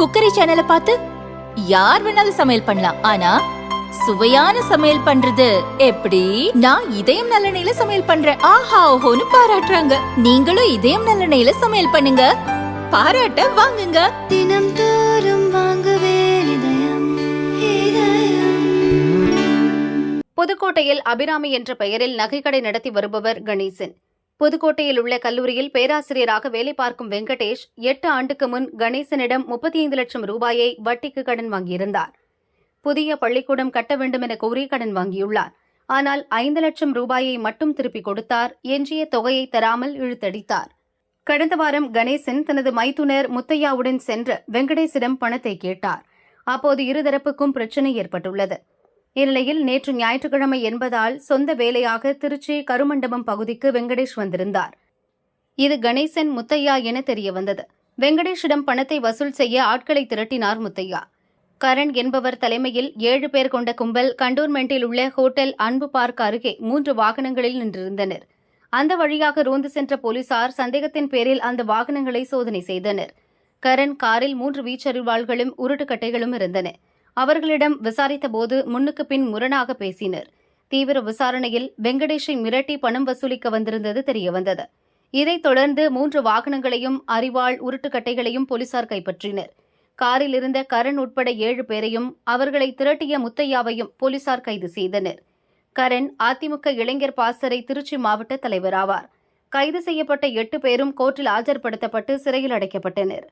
Cookery சேனலை பார்த்து யார் வேணாலும் சமையல் பண்ணலாம். ஆனா சுவையான சமையல் பண்றது எப்படி? நான் இதயம் நல்லெண்ணெயில சமையல் பண்றேன். ஆஹா ஓஹோன்னு பாராட்டுறாங்க. நீங்களும் இதயம் நல்லெண்ணெயில சமையல் பண்ணுங்க. பாராட்ட வாங்குங்க. தினம் தோறும் வாங்குவே இதயம் இதயம். புதுக்கோட்டையில் அபிராமி என்ற பெயரில் நகைக்கடை நடத்தி வருபவர் கணேசன். புதுக்கோட்டையில் உள்ள கல்லூரியில் பேராசிரியராக வேலை பார்க்கும் வெங்கடேஷ் எட்டு ஆண்டுக்கு முன் கணேசனிடம் முப்பத்தி ஐந்து லட்சம் ரூபாயை வட்டிக்கு கடன் வாங்கியிருந்தார். புதிய பள்ளிக்கூடம் கட்ட வேண்டும் என கோரி கடன் வாங்கியுள்ளார். ஆனால் ஐந்து லட்சம் ரூபாயை மட்டும் திருப்பிக் கொடுத்தார். எஞ்சிய தொகையை தராமல் இழுத்தடித்தார். கடந்த வாரம் கணேசன் தனது மைத்துனர் முத்தையாவுடன் சென்று வெங்கடேசிடம் பணத்தை கேட்டார். அப்போது இருதரப்புக்கும் பிரச்சனை ஏற்பட்டுள்ளது. இந்நிலையில் நேற்று ஞாயிற்றுக்கிழமை என்பதால் சொந்த வேலையாக திருச்சி கருமண்டபம் பகுதிக்கு வெங்கடேஷ் வந்திருந்தார். இது கணேசன் முத்தையா என தெரிய வந்தது வெங்கடேஷிடம் பணத்தை வசூல் செய்ய ஆட்களை திரட்டினார் முத்தையா. கரண் என்பவர் தலைமையில் ஏழு பேர் கொண்ட கும்பல் கண்டோன்மெண்டில் உள்ள ஹோட்டல் அன்பு பார்க் அருகே மூன்று வாகனங்களில் நின்றிருந்தனர். அந்த வழியாக ரோந்து சென்ற போலீசார் சந்தேகத்தின் பேரில் அந்த வாகனங்களை சோதனை செய்தனர். கரண் காரில் மூன்று வீச்சறிவாள்களும் உருட்டுக்கட்டைகளும் இருந்தன. அவர்களிடம் விசாரித்தபோது முன்னுக்கு பின் முரணாக பேசினர். தீவிர விசாரணையில் வெங்கடேஷை மிரட்டி பணம் வசூலிக்க வந்திருந்தது தெரியவந்தது. இதைத் தொடர்ந்து மூன்று வாகனங்களையும் அரிவாள் உருட்டுக்கட்டைகளையும் போலீசார் கைப்பற்றினர். காரில் இருந்த கரண் உட்பட ஏழு பேரையும் அவர்களை திரட்டிய முத்தையாவையும் போலீசார் கைது செய்தனர். கரண் அதிமுக இளைஞர் பாசறை திருச்சி மாவட்ட தலைவராவார். கைது செய்யப்பட்ட எட்டு பேரும் கோர்ட்டில் ஆஜர்படுத்தப்பட்டு சிறையில் அடைக்கப்பட்டனர்.